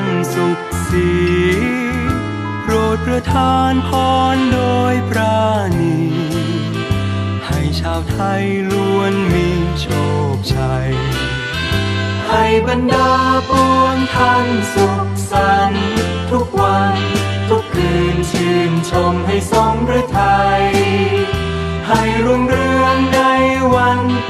านสุขสีโปรดประทานพรโดยปราณี ให้ชาวไทยล้วนมีโชคชัย ให้บรรดาปวงท่านสุขสันต์ทุกวัน ทุกคืนชื่นชมให้สมฤทัยให้รุ่งเรืองในวันป